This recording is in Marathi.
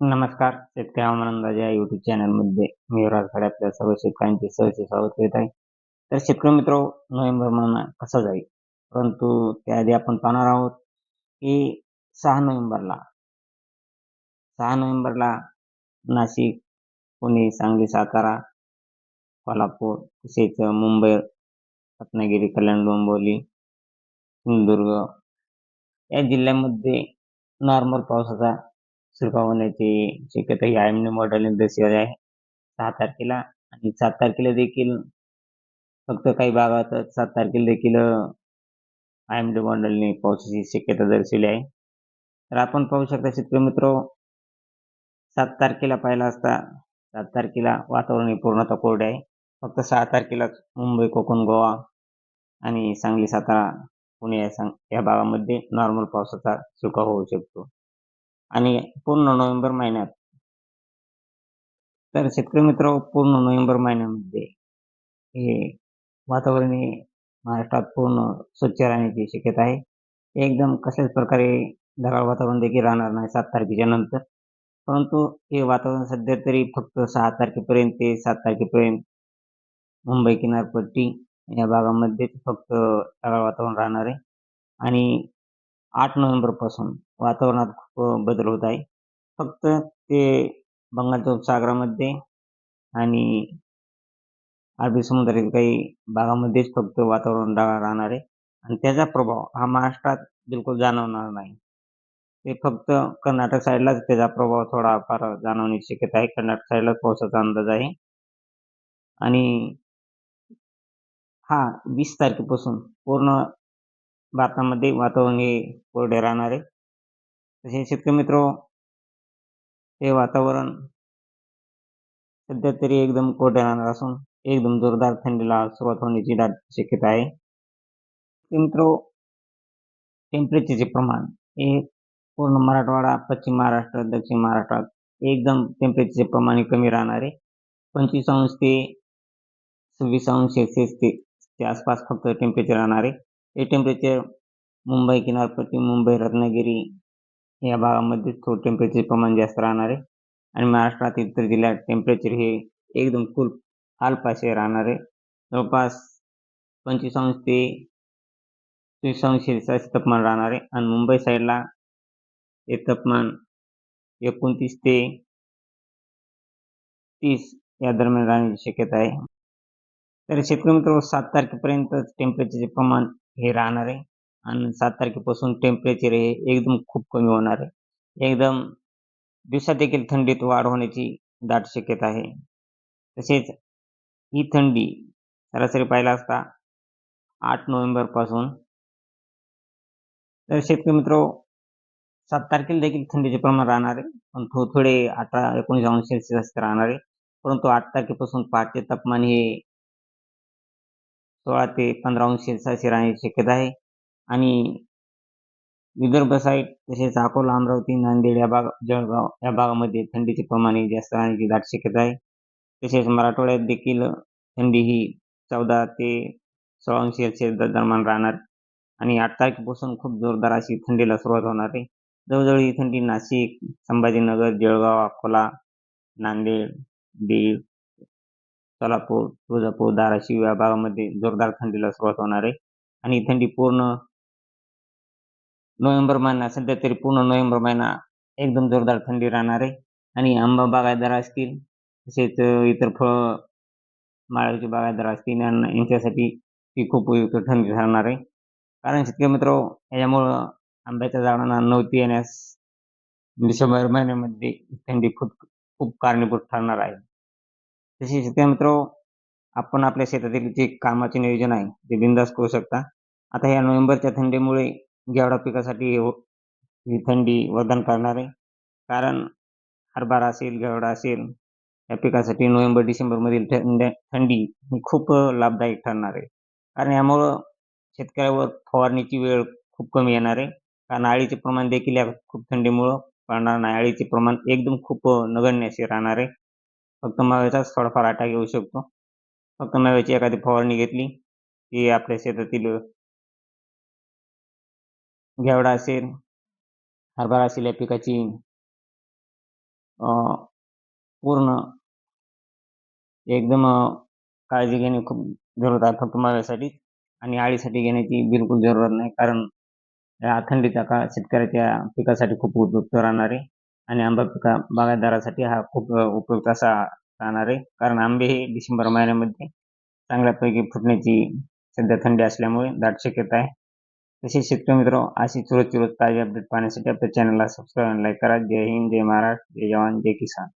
नमस्कार शेतकरी हवामान अंदाज या युट्यूब चॅनलमध्ये मी युवराज आपल्या सर्व शेतकऱ्यांचे सहर्ष स्वागत करीत आहे. तर शेतकरी मित्र नोव्हेंबर महिना कसा जाईल? परंतु त्याआधी आपण पाहणार आहोत की सहा नोव्हेंबरला सहा नोव्हेंबरला नाशिक पुणे सांगली सातारा कोल्हापूर तसेच मुंबई रत्नागिरी कल्याण डोंबिवली सिंधुदुर्ग या जिल्ह्यामध्ये नॉर्मल पावसाचा शिरकाव होण्याची शक्यता ही आय एम मॉडेलने दर्शवली आहे सहा तारखेला. आणि सात तारखेला देखील फक्त काही भागात सात तारखेला देखील आय एम डी मॉडेलने पावसाची शक्यता दर्शवली आहे. तर आपण पाहू शकता शेतकरी मित्र सात तारखेला पाहिला असता सात तारखेला वातावरण पूर्णतः कोरडे आहे. फक्त सहा तारखेलाच मुंबई कोकण गोवा आणि सांगली सातारा पुणे या सांग या भागामध्ये नॉर्मल पावसाचा चुका होऊ शकतो. आणि पूर्ण नोव्हेंबर महिन्यात. तर शेतकरी मित्र पूर्ण नोव्हेंबर महिन्यामध्ये हे वातावरण हे महाराष्ट्रात पूर्ण स्वच्छ राहण्याची शक्यता आहे. एकदम कशाच प्रकारे ढगाळ वातावरण देखील राहणार नाही सात तारखेच्या नंतर. परंतु हे वातावरण सध्या तरी फक्त सहा तारखेपर्यंत ते सात तारखेपर्यंत मुंबई किनारपट्टी या भागामध्ये फक्त ढगाळ वातावरण राहणार आहे. आणि आठ नोव्हेंबरपासून वातावरणात खूप बदल होत आहे. फक्त ते बंगालच्या उपसागरामध्ये आणि अरबी समुद्रातील काही भागामध्येच फक्त वातावरण राहणार आहे. आणि त्याचा प्रभाव हा महाराष्ट्रात बिलकुल जाणवणार नाही. ते फक्त कर्नाटक साईडलाच त्याचा प्रभाव थोडाफार जाणवण्याची शक्यता आहे. कर्नाटक साईडलाच पावसाचा अंदाज आहे. आणि हा वीस तारखेपासून पूर्ण भारतामध्ये वातावरण हे कोरडे राहणार आहे. तसे शेतकरी मित्र हे वातावरण सध्या तरी एकदम कोरडे राहणार असून एकदम जोरदार थंडीला सुरुवात होण्याची दाट शक्यता आहे. मित्र टेम्परेचरचे प्रमाण हे पूर्ण मराठवाडा पश्चिम महाराष्ट्र दक्षिण महाराष्ट्रात एकदम टेम्परेचरचे प्रमाण कमी राहणार आहे. पंचवीस अंश ते सव्वीस अंश सेल्सिअस ते आसपास फक्त टेम्परेचर राहणार आहे. हे टेम्परेचर मुंबई किनारपट्टी मुंबई रत्नागिरी या भागामध्ये थोडं टेम्परेचर प्रमाण जास्त राहणार आहे. आणि महाराष्ट्रात इतर जिल्ह्यात टेम्परेचर हे एकदम खूप अल्पाशे राहणार आहे. जवळपास पंचवीस अंश ते तीस अंश सेल्सिअस तापमान राहणार आहे. आणि मुंबई साईडला हे तापमान एकोणतीस ते तीस या दरम्यान राहण्याची शक्यता आहे. तर शेतकरी मित्र सात तारखेपर्यंत टेम्परेचरचे प्रमाण हे राहणार आहे. आणि सात तारखेपासून टेम्परेचर हे एकदम खूप कमी होणार आहे. एकदम दिवसात देखील थंडीत वाढ होण्याची दाट शक्यता आहे. तसेच ही थंडी सरासरी पाहिला असता आठ नोव्हेंबरपासून तर शेतकरी मित्र सात तारखेला देखील थंडीचे प्रमाण राहणार आहे. पण थोडे थोडे अठरा एकोणीस अंश सेल्सिअस राहणार आहे. परंतु आठ तारखेपासून पहाटे तापमान हे सोळा ते पंधरा अंश सेल्सिअस राहण्याची शक्यता आहे. आणि विदर्भ साईड तसेच अकोला अमरावती नांदेड या भाग जळगाव या भागामध्ये थंडीचे प्रमाण जास्त राहण्याची दाट शक्यता आहे. तसेच मराठवाड्यात देखील थंडी ही चौदा ते सोळा अंश सेल्सिअस दरम्यान राहणार. आणि आठ तारखेपासून खूप जोरदार अशी थंडीला सुरुवात होणार आहे. जवळजवळ ही थंडी नाशिक संभाजीनगर जळगाव अकोला नांदेड बीड सोलापूर तुळजापूर धाराशिव या भागामध्ये जोरदार थंडीला सुरुवात होणार आहे. आणि थंडी पूर्ण नोव्हेंबर महिना सध्या तरी पूर्ण नोव्हेंबर महिना एकदम जोरदार थंडी राहणार आहे. आणि आंबा बागायतदार असतील तसेच इतर फळ माळाचे बागायतदार असतील यांच्यासाठी ती खूप उपयुक्त थंडी ठरणार आहे. कारण शेतकरी मित्र याच्यामुळं आंब्याच्या झाडांना नव्हती येण्यास डिसेंबर महिन्यामध्ये थंडी खूप खूप कारणीभूत ठरणार आहे. तसेच शेतकरी मित्र आपण आपल्या शेतातील जे कामाचे नियोजन आहे ते बिंदास करू शकता. आता या नोव्हेंबरच्या थंडीमुळे गेवडा पिकासाठी हो-, ही थंडी वरदान करणार आहे. कारण हरभरा असेल गेवडा असेल या पिकासाठी नोव्हेंबर डिसेंबरमधील थंडी ही खूप लाभदायक ठरणार आहे. कारण यामुळं शेतकऱ्यावर फवारणीची वेळ खूप कमी येणार आहे. कारण आळीचे प्रमाण देखील या खूप थंडीमुळं पडणार नाही. आळीचे प्रमाण एकदम खूप नगण्य असे राहणार आहे. फक्त मव्याचाच थोडाफार आटा घेऊ शकतो. फक्त मव्याची एखादी फवारणी घेतली की आपल्या शेतातील घेवडा असेल हरभरा असेल या पिकाची पूर्ण एकदम काळजी घेणे खूप जरूरत आहे फक्त माव्यासाठी आणि आळीसाठी घेण्याची बिलकुल जरूरत नाही कारण या थंडीचा काळ शेतकऱ्याच्या पिकासाठी खूप उपयुक्त राहणार. आहे आणि आंबा पिका बागायतदारासाठी हा खूप उपयुक्त असा राहणार आहे. कारण आंबे हे डिसेंबर महिन्यामध्ये चांगल्यापैकी फुटण्याची सध्या थंडी असल्यामुळे दाट शक्यता आहे. तसेच शेतकरी मित्र अशी चुरत चुरत ताजी अपडेट पाहण्यासाठी आपल्या चॅनलला सबस्क्राईब आणि लाईक करा. जय हिंद जय महाराष्ट्र जय जवान जय किसान.